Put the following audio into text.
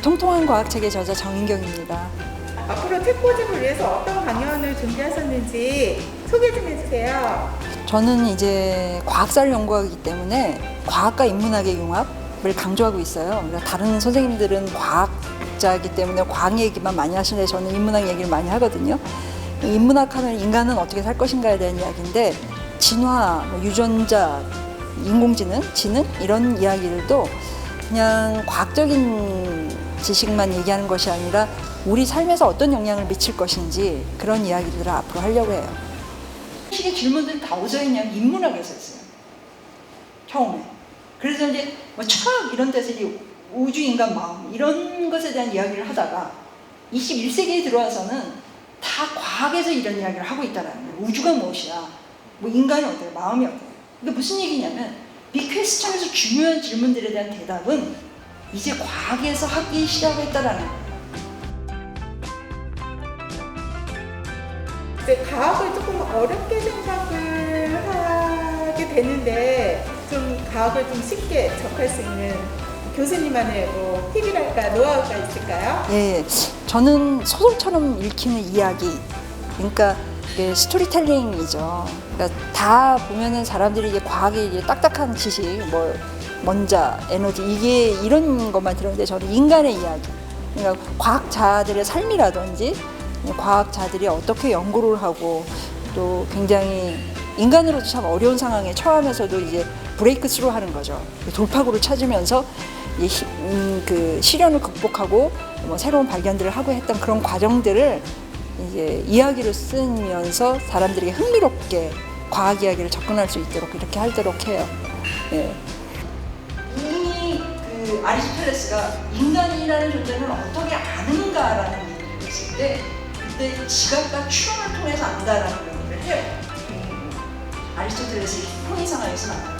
예, 통통한 과학책의 저자 정인경입니다. 앞으로 책고집을 위해서 어떤 강연을 준비하셨는지 소개 좀 해주세요. 저는 이제 과학사를 연구하기 때문에 과학과 인문학의 융합을 강조하고 있어요. 그러니까 다른 선생님들은 과학자이기 때문에 과학 얘기만 많이 하시는데 저는 인문학 얘기를 많이 하거든요. 인문학 하면 인간은 어떻게 살 것인가에 대한 이야기인데 진화, 뭐 유전자, 인공지능, 지능 이런 이야기들도 그냥 과학적인 지식만 얘기하는 것이 아니라 우리 삶에서 어떤 영향을 미칠 것인지 그런 이야기들을 앞으로 하려고 해요. 식의 질문들이 다 어디서 있냐면 인문학에서 했어요. 처음에. 그래서 이제 뭐 철학 이런 데서 이제 우주 인간 마음 이런 것에 대한 이야기를 하다가 21세기에 들어와서는 다 과학에서 이런 이야기를 하고 있다라는 거예요. 우주가 무엇이야? 뭐 인간이 어때요? 마음이 어때요? 이게 무슨 얘기냐면 빅퀘스천에서 중요한 질문들에 대한 대답은 이제 과학에서 하기 시작했다라는 거예요. 이제 과학을 조금 어렵게 생각을 하게 되는데 좀 과학을 좀 쉽게 접할 수 있는 교수님만의 뭐 팁이랄까 노하우가 있을까요? 예, 저는 소설처럼 읽히는 이야기, 그러니까 이게 스토리텔링이죠. 그러니까 다 보면은 사람들이 이게 과학의 이게 딱딱한 지식, 뭐 먼자, 에너지 이게 이런 것만 들었는데 저는 인간의 이야기, 그러니까 과학자들의 삶이라든지 과학자들이 어떻게 연구를 하고 또 굉장히 인간으로도 참 어려운 상황에 처하면서도 이제 브레이크 스루 하는 거죠. 돌파구를 찾으면서 이 히- 음, 그 시련을 극복하고 뭐 새로운 발견들을 하고 했던 그런 과정들을 이제 이야기로 쓰면서 사람들에게 흥미롭게 과학 이야기를 접근할 수 있도록 이렇게 하도록 해요. 예. 그 아리스토텔레스가 인간이라는 존재는 어떻게 아는가라는 얘기를 했을 때 그때 지각과 추론을 통해서 안다라는 얘기를 해요. 음, 아리스토텔레스의 통일상학에서 나와요.